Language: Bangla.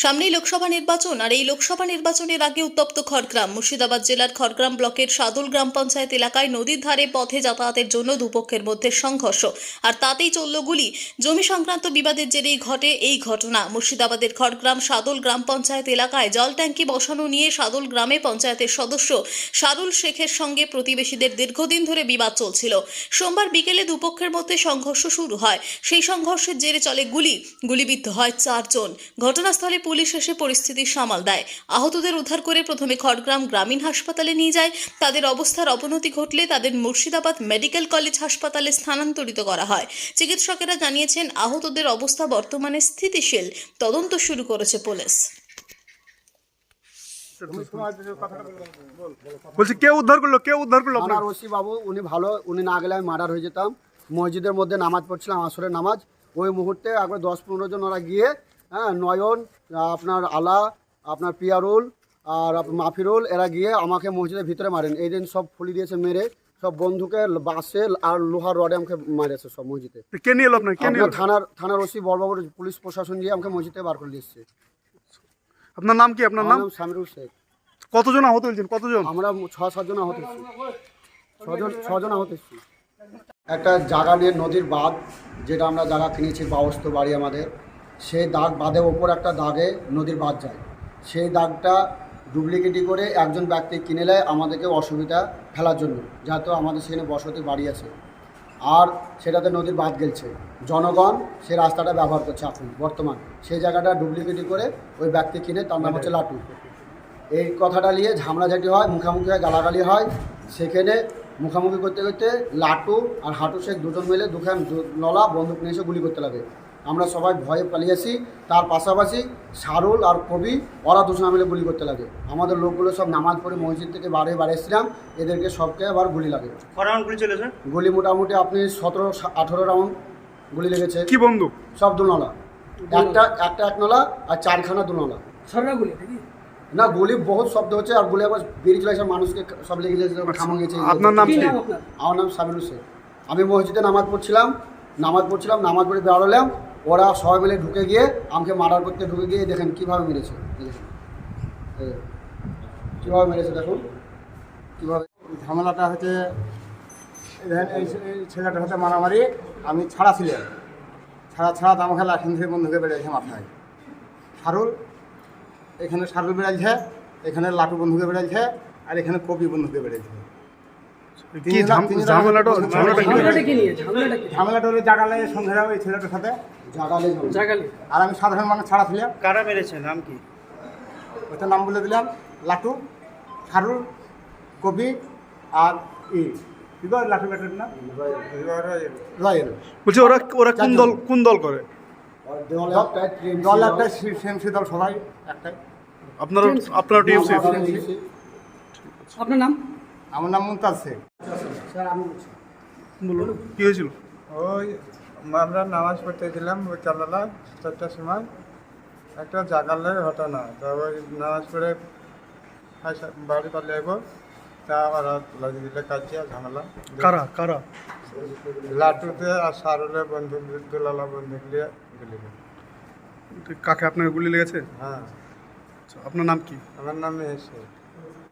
সামনেই লোকসভা নির্বাচন, আর এই লোকসভা নির্বাচনের আগে উত্তপ্ত খড়গ্রাম। মুর্শিদাবাদ জেলার খড়গ্রাম ব্লকের সাদুল গ্রাম পঞ্চায়েত এলাকায় নদীর ধারে পথে যাতায়াতের জন্য দুপক্ষের মধ্যে সংঘর্ষ। আর তাতেই চলল গুলি। জমি সংক্রান্ত বিবাদের জেরেই ঘটে এই ঘটনা। মুর্শিদাবাদের খড়গ্রাম সাদুল গ্রাম পঞ্চায়েত এলাকায় জল ট্যাঙ্কি বসানো নিয়ে সাদুল গ্রামে পঞ্চায়েতের সদস্য সারুল শেখের সঙ্গে প্রতিবেশীদের দীর্ঘদিন ধরে বিবাদ চলছিল। সোমবার বিকেলে দুপক্ষের মধ্যে সংঘর্ষ শুরু হয়। সেই সংঘর্ষের জেরে চলে গুলি। গুলিবিদ্ধ হয় চারজন। ঘটনাস্থলে পুলিশ এসে পরিস্থিতি সামাল দেয়। আহতদের উদ্ধার করে প্রথমে খড়গ্রাম গ্রামীণ হাসপাতালে নিয়ে যায়। তাদের অবস্থার অবনতি ঘটলে তাদের মুর্শিদাবাদ মেডিকেল কলেজ হাসপাতালে স্থানান্তরিত করা হয়। চিকিৎসকেরা জানিয়েছেন আহতদের অবস্থা বর্তমানে স্থিতিশীল। তদন্ত শুরু করেছে পুলিশ। বলছি কে উদ্ধার করল? কে উদ্ধার করল আপনার ওসি বাবু উনি ভালো উনি না গেলে আমি মার্ডার হয়ে যেতাম। মসজিদের মধ্যে নামাজ পড়ছিলাম আসরের নামাজ। ওই মুহূর্তে একবার দশ পনেরো জন ওরা গিয়ে হ্যাঁ নয়ন আপনার আলা আপনার পিয়ারুল আর মাফিরুল এরা গিয়ে আমাকে মসজিদের ভিতরে মারেন। এই দিন সব ফুলি দিয়েছে মেরে সব বন্ধুকে বাসে আর লোহার রডে আমাকে মারেছে সব মসজিদে। কে নিয়ে আপনার কে নিয়ে থানার থানার ওসি বড়বাবুর পুলিশ প্রশাসন গিয়ে আমাকে মসজিদে বার করে দিয়ে এসছে আপনার নাম কি? আপনার নাম? সামিরুল শেখ। কতজন আহত হয়েছেন? কতজন? আমরা ছ সাতজন আহত হচ্ছি ছজন ছজন আহত হচ্ছি একটা জায়গা নিয়ে নদীর বাঁধ যেটা আমরা জায়গা কিনেছি বাবস্ত বাড়ি আমাদের। সেই দাগ বাঁধের ওপর একটা দাগে নদীর বাঁধ যায়। সেই দাগটা ডুপ্লিকেটি করে একজন ব্যক্তি কিনে নেয় আমাদেরকে অসুবিধা ফেলার জন্য, যাতে আমাদের সেখানে বসতি বাড়ি আছে। আর সেটাতে নদীর বাঁধ গেলছে। জনগণ সেই রাস্তাটা ব্যবহার করছে এখন, বর্তমান। সেই জায়গাটা ডুপ্লিকেটি করে ওই ব্যক্তি কিনে, তার নাম হচ্ছে লাটু। এই কথাটা নিয়ে ঝামলাঝাটি হয়, মুখামুখি হয়, গালাগালি হয়। সেখানে মুখামুখি করতে করতে লাটু আর হাঁটু শেখ দুজন মিলে দুখান নলা বন্দুক নিয়ে এসে গুলি করতে লাগে। আমরা সবাই ভয়ে পালিয়েছি তার পাশাপাশি সারুল আর কবি ওরা দুজন মিলে গুলি করতে লাগে। আমাদের লোকগুলো সব নামাজ পড়ে মসজিদ থেকে বারে বাড়ি এসেছিলাম। এদেরকে সবকে আবার গুলি লাগে। গুলি চলেছে? গুলি মোটামুটি আপনি সতেরো আঠেরো রাউন্ড গুলি লেগেছে। কি বন্ধু? সব দুনলা। একটা একটা এক নলা আর চারখানা দুনলা। না গুলি বহুত শব্দ হচ্ছে আর গুলি আবার বেরিয়ে চলে আসে মানুষকে সব লেগে গেছে খামা গেছে। আপনার নাম আমার নাম সাবির শেখ আমি মসজিদে নামাজ পড়ছিলাম নামাজ পড়ছিলাম নামাজ পড়ে বেরোলাম ওরা সবাই মিলে ঢুকে গিয়ে আমাকে মার্ডার করতে ঢুকে গিয়ে দেখেন কীভাবে মেরেছে। দেখুন। কীভাবে মেরেছে দেখুন। কীভাবে ঝামেলাটা হচ্ছে এই ছেলেটার সাথে মারামারি, আমি ছাড়া ছিলাম ছাড়া ছাড়া দাম খেলা এখান থেকে বন্ধুকে বেড়েছে মাথায়। সারুল, এখানে সারুল বেড়াইছে, এখানে লাটু বন্ধুকে বেড়াইছে, আর এখানে কপি বন্ধুকে বেড়েছে কি ঝাম- ঝামেলাটা ঝামেলাটা কি? ঝামেলাটা হলো জাগালে সন্ধ্যা ওই ছেলেটার সাথে। জাগালে। আর আমি সাধারণ মানুষ ছাড়া ছিলাম। কারা মেরেছে? নাম কি? নাম বলে দিলাম লাটু কপি আর ই। বলছি ওরা ওরা কোন দল কোন দল করে? দল একটা দল সবাই একটাই। আপনারা আপনারা আপনার নাম? আমার নাম মুমতাজ শেখ। বলুন। কি হয়েছিল? ওই আমরা নামাজ পড়তে গেলাম ওই চালালা চারটার সময়। একটা জাগালের ঘটনা তা ওই নামাজ পড়ে বাড়ি পালিয়ে যাব তা ওরা লাগিয়ে দিলে কাজে ঝামেলা। কারা কারা? লাটুতে আর সারুলে বন্ধু দুলালা বন্দুক নিয়ে গুলি কাকে আপনার গুলি লেগেছে? হ্যাঁ। আচ্ছা, আপনার নাম কি? আমার নাম এসে